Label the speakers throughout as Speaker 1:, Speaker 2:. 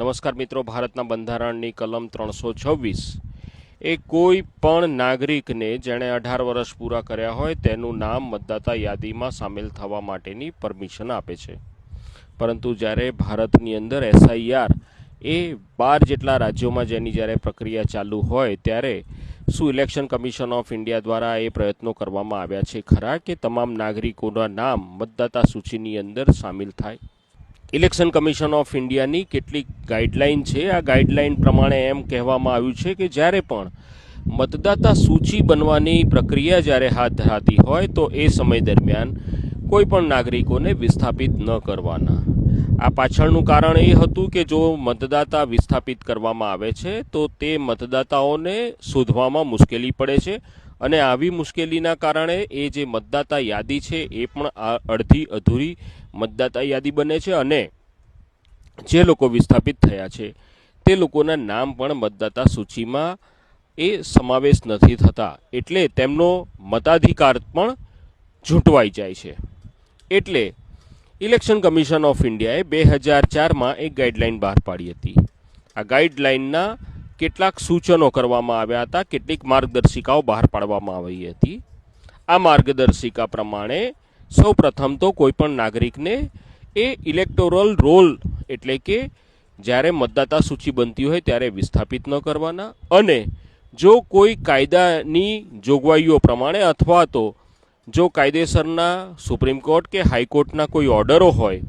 Speaker 1: નમસ્કાર મિત્રો, ભારતના બંધારણની કલમ ત્રણસો છવ્વીસ. એ કોઈ પણ નાગરિકને જેણે અઢાર વર્ષ પૂરા કર્યા હોય તેનું નામ મતદાતા યાદીમાં સામેલ થવા માટેની પરમિશન આપે છે. પરંતુ જ્યારે ભારતની અંદર એસઆઈઆર એ બાર જેટલા રાજ્યોમાં જેની જ્યારે પ્રક્રિયા ચાલુ હોય ત્યારે શું ઇલેક્શન કમિશન ઓફ ઇન્ડિયા દ્વારા એ પ્રયત્નો કરવામાં આવ્યા છે ખરા કે તમામ નાગરિકોના નામ મતદાતા સૂચિની અંદર સામેલ થાય? ઇલેક્શન કમિશન ઓફ ઇન્ડિયાની કેટલીક ગાઈડલાઈન છે. આ ગાઈડલાઈન પ્રમાણે એમ કહેવામાં આવ્યું છે કે જ્યારે પણ મતદાતા સૂચિ બનવાની પ્રક્રિયા જ્યારે હાથ ધરાતી હોય તો એ સમય દરમિયાન કોઈ પણ નાગરિકોને વિસ્થાપિત ન કરવાના. આ પાછળનું કારણ એ હતું કે જો મતદાતા વિસ્થાપિત કરવામાં આવે છે, તો તે મતદાતાઓને શોધવામાં મુશ્કેલી પડે છે અને આવી મુશ્કેલીના કારણે એ જે મતદાતા યાદી છે એ પણ અડધી અધૂરી મતદાતા યાદી બને છે અને જે લોકો વિસ્થાપિત થયા છે, તે લોકોના નામ પણ મતદાતા સૂચિમાં એ સમાવેશ નથી થતા. એટલે તેમનો મતાધિકાર પણ ઝૂંટવાઈ જાય છે. એટલે ઇલેક્શન કમિશન ઓફ ઇન્ડિયાએ બે હજાર ચારમાં એક ગાઈડલાઈન બહાર પાડી હતી. આ ગાઈડલાઇનના કેટલાક સૂચનો કરવામાં આવ્યા હતા, કેટલીક માર્ગદર્શિકાઓ બહાર પાડવામાં આવી હતી. આ માર્ગદર્શિકા પ્રમાણે સૌ પ્રથમ તો કોઈપણ નાગરિકને એ ઇલેક્ટોરલ રોલ એટલે કે જ્યારે મતદાતા સૂચિ બનતી હોય ત્યારે વિસ્થાપિત ન કરવાના અને જો કોઈ કાયદાની જોગવાઈઓ પ્રમાણે અથવા તો જો કાયદેસરના સુપ્રીમ કોર્ટ કે હાઈકોર્ટના કોઈ ઓર્ડરો હોય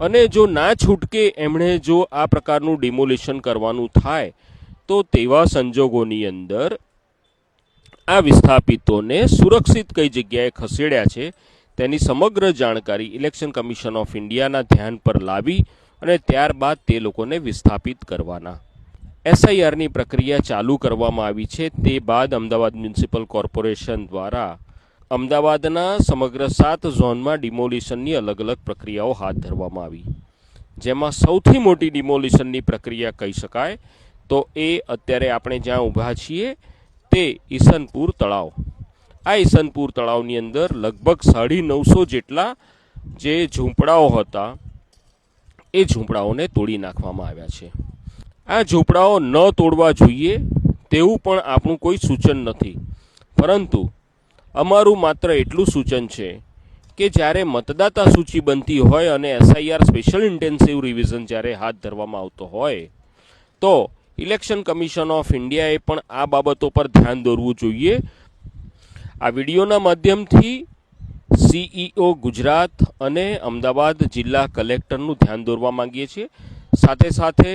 Speaker 1: અને જો ના છૂટકે એમણે જો આ પ્રકારનું ડિમોલિશન કરવાનું થાય, તો તેવા સંજોગોની અંદર આ વિસ્થાપિતોને સુરક્ષિત કઈ જગ્યાએ ખસેડ્યા છે તેની સમગ્ર જાણકારી ઇલેક્શન કમિશન ઓફ ઇન્ડિયાના ધ્યાન પર લાવી અને ત્યારબાદ તે લોકોને વિસ્થાપિત કરવાના. એસઆઈઆરની પ્રક્રિયા ચાલુ કરવામાં આવી છે. તે બાદ અમદાવાદ મ્યુનિસિપલ કોર્પોરેશન દ્વારા અમદાવાદના સમગ્ર સાત ઝોનમાં ડિમોલિશનની અલગ અલગ પ્રક્રિયાઓ હાથ ધરવામાં આવી. જેમાં સૌથી મોટી ડિમોલિશનની પ્રક્રિયા કહી શકાય તો એ અત્યારે આપણે જ્યાં ઊભા છીએ તે ઈસનપુર તળાવ. આ ઈસનપુર તળાવની અંદર લગભગ સાડી નવસો જેટલા જે ઝૂંપડાઓ હતા, એ ઝૂંપડાઓને તોડી નાખવામાં આવ્યા છે. આ ઝૂંપડાઓ ન તોડવા જોઈએ તેવું પણ આપણું કોઈ સૂચન નથી. પરંતુ અમારું માત્ર એટલું સૂચન છે કે જ્યારે મતદાતા સૂચિ બનતી હોય અને એસઆઈઆર સ્પેશિયલ ઇન્ટેન્સિવ રિવિઝન જ્યારે હાથ ધરવામાં આવતો હોય, તો ઇલેક્શન કમિશન ઓફ ઇન્ડિયાએ પણ આ બાબતો પર ધ્યાન દોરવું જોઈએ આ વિડીયોના માધ્યમથી સીઈઓ ગુજરાત અને અમદાવાદ જિલ્લા કલેક્ટરનું ધ્યાન દોરવા માંગીએ છીએ. સાથે સાથે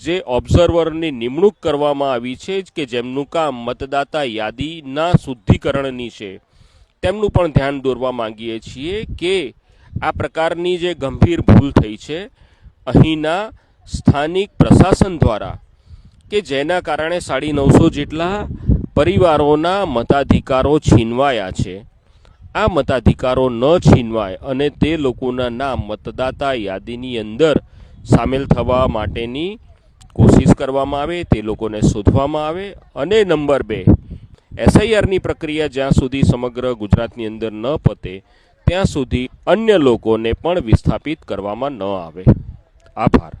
Speaker 1: જે ઓબ્ઝર્વરની નિમણૂક કરવામાં આવી છે કે જેમનું કામ મતદાતા યાદીના શુદ્ધિકરણની છે, તેમનું પણ ધ્યાન દોરવા માંગીએ છીએ કે આ પ્રકારની જે ગંભીર ભૂલ થઈ છે, અહીંના સ્થાનિક પ્રશાસન દ્વારા, કે જેના કારણે સાડી નવસો જેટલા પરિવારોના મતાધિકારો છીનવાયા છે. આ મતાધિકારો ન છીનવાય અને તે લોકોના નામ મતદાતા યાદીની અંદર સામેલ થવા માટેની કોશિશ કરવામાં આવે, તે લોકોને શોધવામાં આવે અને નંબર બે, એસઆઈઆરની પ્રક્રિયા જ્યાં સુધી સમગ્ર ગુજરાતની અંદર ન પતે, ત્યાં સુધી અન્ય લોકોને પણ વિસ્થાપિત કરવામાં ન આવે. આભાર.